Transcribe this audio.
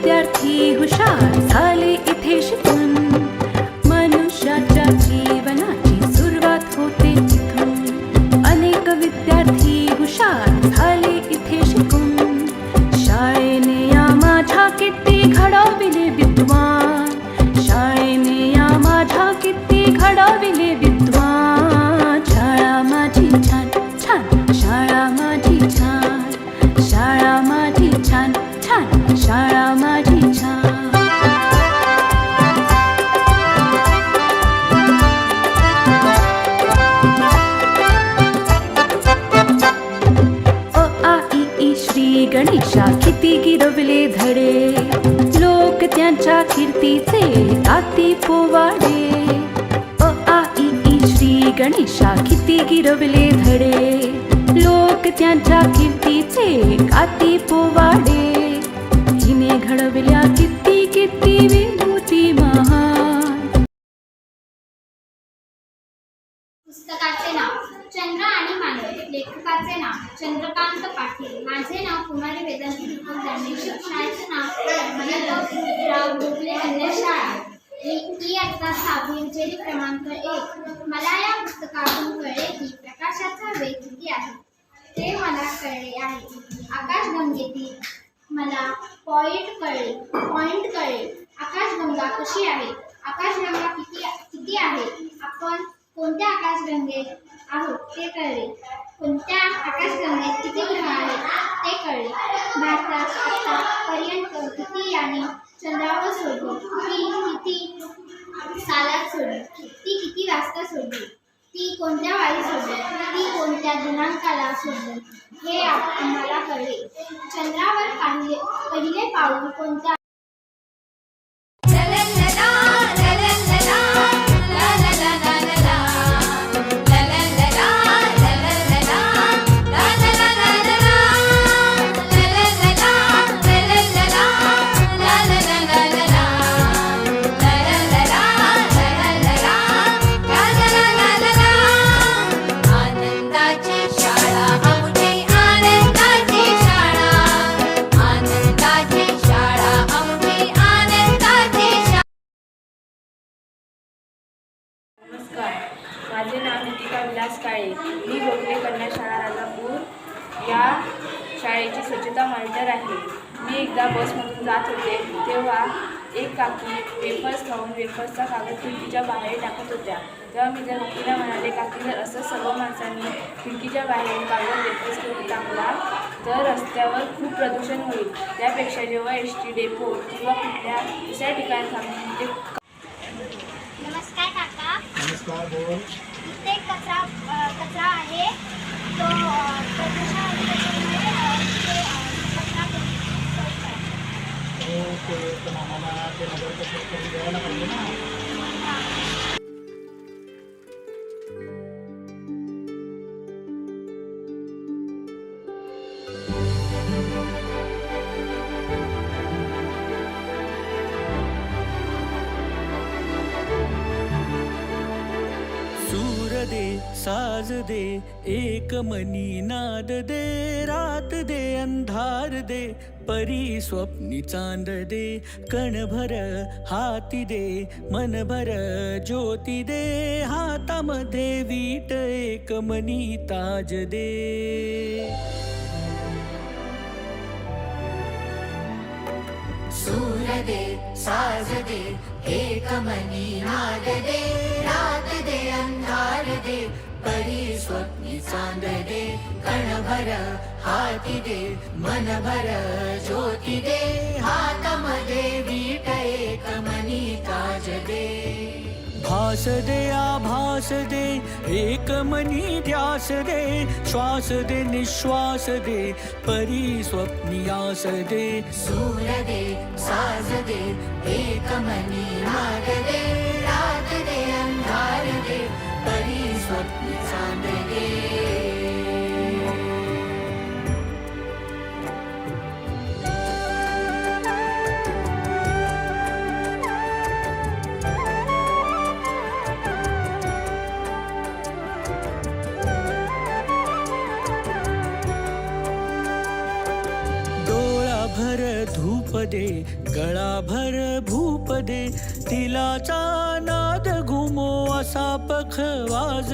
विद्यार्थी हुशार झाले इथे शिकून. मनुष्याच्या जीवनाची सुरुवात होते तिथून. अनेक विद्यार्थी हुशार झाले इथे शिकून. शाळेने या माझ्या किती घडविले विद्वान. शाळेने या माझ्या किती घडविले विद्वान. शाळा माझी छान छान किती धडे. लोक त्यांच्या कीर्तीचे ताती पोवाडे. अ आ इ ई श्री गणेशा किती गिरवले धडे. लोक त्यांच्या कीर्तीचे काती पोवाडे. हिने घडविल्या किती किती माझे नाव कुमारी वेदांती दीपक दांडे शाळेचे नाव गोखले कन्या शाळा. मी इयत्ता सहावी विजयी क्रमांक एक. मला या पुस्तकातून कळले की प्रकाशाचा वेग किती आहे? ते मला कळले आहे. आकाशगंगेतील मला पॉईंट कळले. पॉईंट कळले. आकाशगंगा कशी आहे? आकाशगंगा किती किती आहे? आपण कोणत्या आकाशगंगेत आहोत ते कळले. कोणत्या आकाशगंगेत किती ग्रह आहेत ते कळले. भारतात आतापर्यंत किती याने चंद्रावर सोडली? ती किती सालात सोडली? ती किती वाजता सोडली? ती कोणत्या वारी सोडली? ती कोणत्या दिनांकाला सोडली? हे आम्हाला कळले. चंद्रावर पाहिले पहिले पाऊल कोणत्या माझे नाव नितिका विलास काळे. मी गोखले कन्या शाळा राजापूर. या शाळेची स्वच्छता मॉनिटर आहे. मी एकदा बसमधून जात होते. तेव्हा एक काकी वेफर्स खाऊन वेफर्सचा कागद खिडकीच्या बाहेर टाकत होत्या. तेव्हा मी त्या काकीला म्हणाले काकी जर असं सर्व माणसांनी खिडकीच्या बाहेर कागद वेफर्स करून टाकला तर रस्त्यावर खूप प्रदूषण होईल. त्यापेक्षा जेव्हा एस टी डेपो किंवा कुठल्या दुसऱ्या ठिकाणी थांबून ते नमस्कार बोल कचरा कचरा आहे. तो प्रदूषण सूर दे साज दे एक मनी नाद दे रात दे अंधार दे परी स्वप्नी चांद दे कणभर हाती दे मनभर ज्योती दे हातामध्ये वीट एक मनी ताज दे. सूर दे साज दे एक मनी नाद दे रात दे अंधार दे परी स्वप्नी चांद दे कणभर हाती दे मनभर ज्योती दे हातामध्ये वीट एक मनी ताज दे आभास दे एक मनी ध्यास दे श्वास दे निश्वास दे परी स्वप्नियास दे. सूर दे साज दे एक मनी नाद दे रात दे दे गळाभर भूप दे तिलाचा नाद घुमो असा पख वाज